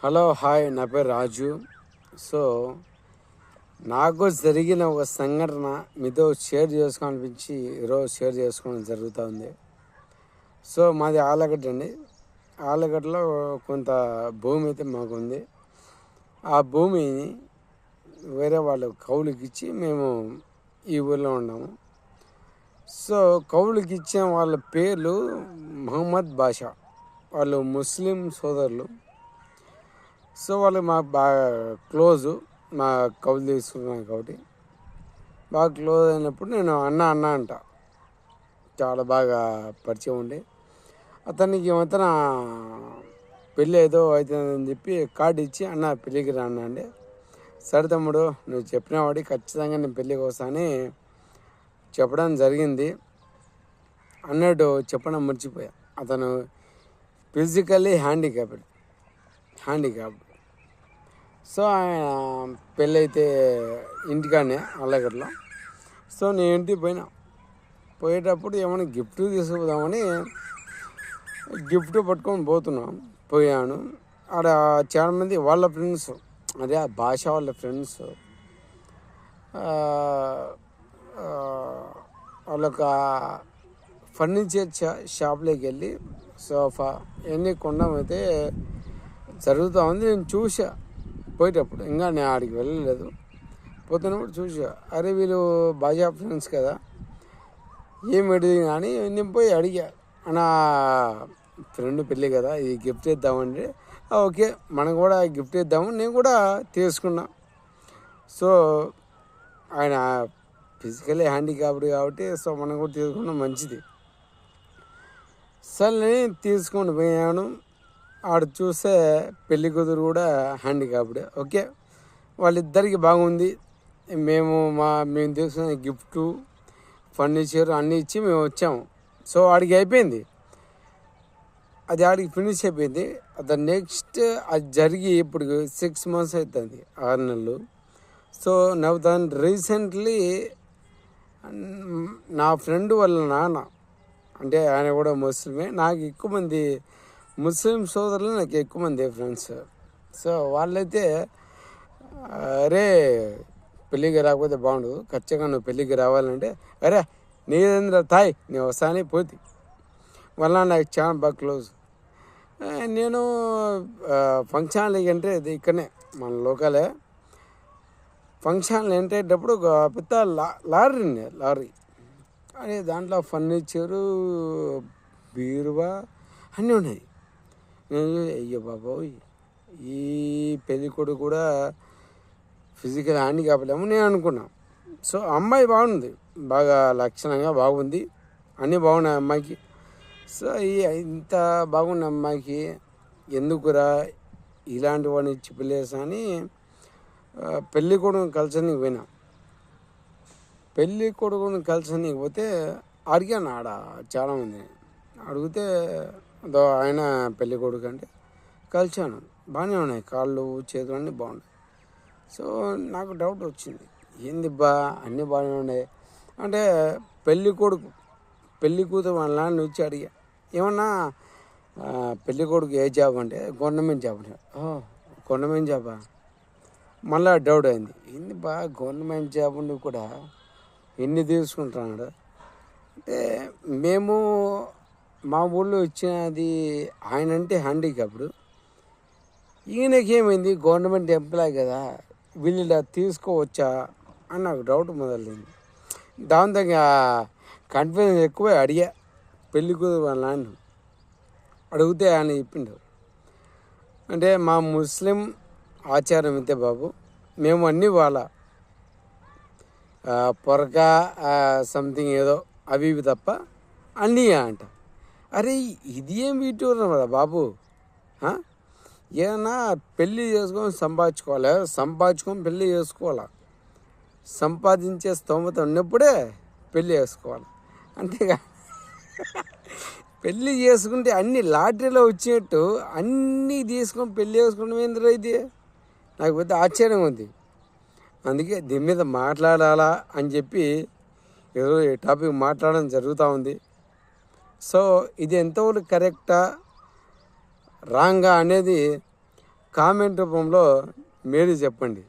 Hello hi నా పేరు రాజు. So నాకు జరిగిన ఒక సంఘటన మీతో షేర్ చేసుకోవాలనిపించి ఈరోజు షేర్ చేసుకోవడం జరుగుతుంది సో మాది ఆలగడ్డ అండి. ఆలగడ్డలో కొంత భూమి అయితే మాకు ఉంది ఆ భూమిని వేరే వాళ్ళు కౌలుకి ఇచ్చి మేము ఈ ఊళ్ళో ఉన్నాము. సో కౌలుకి ఇచ్చిన వాళ్ళ పేర్లు మహమ్మద్ బాషా. వాళ్ళు ముస్లిం సోదరులు. సో వాళ్ళు మా బాగా క్లోజు మా కౌలు తీసుకున్నాను కాబట్టి. బాగా క్లోజ్ అయినప్పుడు నేను అన్న అన్న అంట. చాలా బాగా పరిచయం ఉండి. అతనికి ఏమంతా పెళ్ళి ఏదో అవుతుందని చెప్పి కార్డు ఇచ్చి అన్న పెళ్ళికి రా అన్న అండి సరే తమ్ముడు నువ్వు చెప్పినవాడి ఖచ్చితంగా నేను పెళ్ళికి వస్తానని చెప్పడం జరిగింది. అన్నట్టు చెప్పడం మర్చిపోయా. అతను ఫిజికల్లీ హ్యాండిక్యాప్డ్. హ్యాండిక్యాప్. సో ఆయన పెళ్ళైతే ఇంటికాడనే అల్లగడ్డలో. సో నేను ఇంటికి పోయినా. పోయేటప్పుడు ఏమైనా గిఫ్ట్ తీసుకుపోదామని గిఫ్ట్ పట్టుకొని పోతున్నాం. పోయాను. ఆడ చాలా మంది వాళ్ళ ఫ్రెండ్స్ అదే ఆ భాష వాళ్ళ ఫ్రెండ్స్ వాళ్ళొక ఫర్నిచర్ షా షాప్లోకి వెళ్ళి సోఫా ఇవన్నీ కొండమైతే జరుగుతూ ఉంది నేను చూసా పోయేటప్పుడు ఇంకా నేను ఆడికి వెళ్ళలేదు. పోతున్నప్పుడు చూసా అరే వీళ్ళు బాజా ఫ్రెండ్స్ కదా. ఏం అడిగింది కానీ నేను పోయి అడిగా. నా ఫ్రెండ్ పెళ్ళి కదా ఇది గిఫ్ట్ ఇద్దామంటే ఓకే మనం కూడా గిఫ్ట్ ఇద్దాము నేను కూడా తీసుకున్నా. సో ఆయన ఫిజికలీ హ్యాండిక్యాప్డ్ కాబట్టి సో మనం కూడా తీసుకున్నాం మంచిది. సరే తీసుకొని పోయాను. ఆడ చూసే పెళ్ళి కూతురు కూడా హ్యాండిక్యాప్డ్ ఓకే? వాళ్ళిద్దరికి బాగుంది. మేము మా మేము తీసుకున్న గిఫ్ట్ ఫర్నిచర్ అన్నీ ఇచ్చి మేము వచ్చాము. సో ఆడికి అయిపోయింది. అది ఆడికి ఫినిష్ అయిపోయింది. అది నెక్స్ట్ అది జరిగి ఇప్పుడు సిక్స్ మంత్స్ అవుతుంది ఆరు నెలలు. సో నవ్ దాని రీసెంట్లీ నా ఫ్రెండ్ వాళ్ళ నాన్న అంటే ఆయన కూడా ముస్లిమే నాకు ఎక్కువ మంది ముస్లిం సోదరులు నాకు ఎక్కువ మంది ఫ్రెండ్స్ సో వాళ్ళైతే అరే పెళ్ళికి రాకపోతే బాగుండదు ఖచ్చితంగా నువ్వు పెళ్ళికి రావాలంటే అరే నీదేంద్ర తాయ్ నీ వస్తానే పోతి వల్ల నాకు చాలా బాగా క్లోజ్ నేను ఫంక్షన్లు అంటే ఇది ఇక్కడనే మన లోకలే. ఫంక్షన్లు ఎంటేటప్పుడు ఒక పెద్ద లా లారీ ఉంది, లారీ. అదే దాంట్లో ఫర్నిచరు బీరువా అన్నీ ఉన్నాయి. నేను అయ్యో బాబోయ్. ఈ పెళ్ళి కొడుకు కూడా ఫిజికల్ హ్యాండిక్యాప్ ఏమో నేను అనుకున్నా. సో అమ్మాయి బాగుంది. బాగా లక్షణంగా బాగుంది. అన్నీ బాగున్నాయి అమ్మాయికి. సో ఈ ఇంత బాగున్న అమ్మాయికి ఎందుకురా ఇలాంటి వాడిని ఇచ్చి పెళ్ళేసా అని ఆ, కొడుకుని కలిసనికి పోయినా. పెళ్ళి కొడుకుని కలిసనికి పోతే అడిగాను ఆడ చాలామంది. అడిగితే అదో ఆయన పెళ్ళి కొడుకు అంటే కలిశాను. బాగానే ఉన్నాయి. కాళ్ళు చేతులు అన్నీ బాగున్నాయి. సో నాకు డౌట్ వచ్చింది. ఏంది బా అన్నీ బాగానే ఉన్నాయి. అంటే పెళ్ళి కొడుకు పెళ్ళి కూతురు వాళ్ళ నాన్న వచ్చి అడిగా ఏమన్నా పెళ్ళి కొడుకు ఏ జాబ్ అంటే? గవర్నమెంట్ జాబ్ అంటే. ఓ గవర్నమెంట్ జాబా? మళ్ళీ డౌట్ అయింది. ఏంది బా గవర్నమెంట్ జాబ్ ఉండి కూడా ఎన్ని తీసుకుంటున్నాడు? అంటే మేము మా ఊళ్ళో ఇచ్చినది ఆయన అంటే హ్యాండిక్యాప్డ్. ఈయనకేమైంది గవర్నమెంట్ ఎంప్లాయ్ కదా వీళ్ళు ఇలా తీసుకోవచ్చా అని నాకు డౌట్ మొదలైంది. దాంతో కన్ఫ్యూజన్ ఎక్కువ అడిగా పెళ్ళి కూతురు వాళ్ళ నాన్న? అడిగితే ఆయన చెప్పిండు అంటే మా ముస్లిం ఆచారం అయితే బాబు మేము అన్నీ వాళ్ళ పొరక సంథింగ్ ఏదో అవి ఇవి తప్ప అన్నీ అంట. అరే ఇది ఏం కదా బాబు? ఏదన్నా పెళ్ళి చేసుకొని సంపాదించుకోవాలి? సంపాదించుకొని పెళ్ళి చేసుకోవాలా? సంపాదించే స్తోమత ఉన్నప్పుడే పెళ్ళి చేసుకోవాలి? అంతేగా. పెళ్ళి చేసుకుంటే అన్ని లాటరీలో వచ్చినట్టు అన్నీ తీసుకొని పెళ్ళి చేసుకోవడం ఏందిరా ఇది? నాకు పెద్ద ఆశ్చర్యం ఉంది. అందుకే దీని మీద మాట్లాడాలా అని చెప్పి ఈరోజు ఈ టాపిక్ మాట్లాడడం జరుగుతూ ఉంది. సో ఇది ఎంతవరకు కరెక్టా? రాంగా అనేది కామెంట్ రూపంలో మీరు చెప్పండి.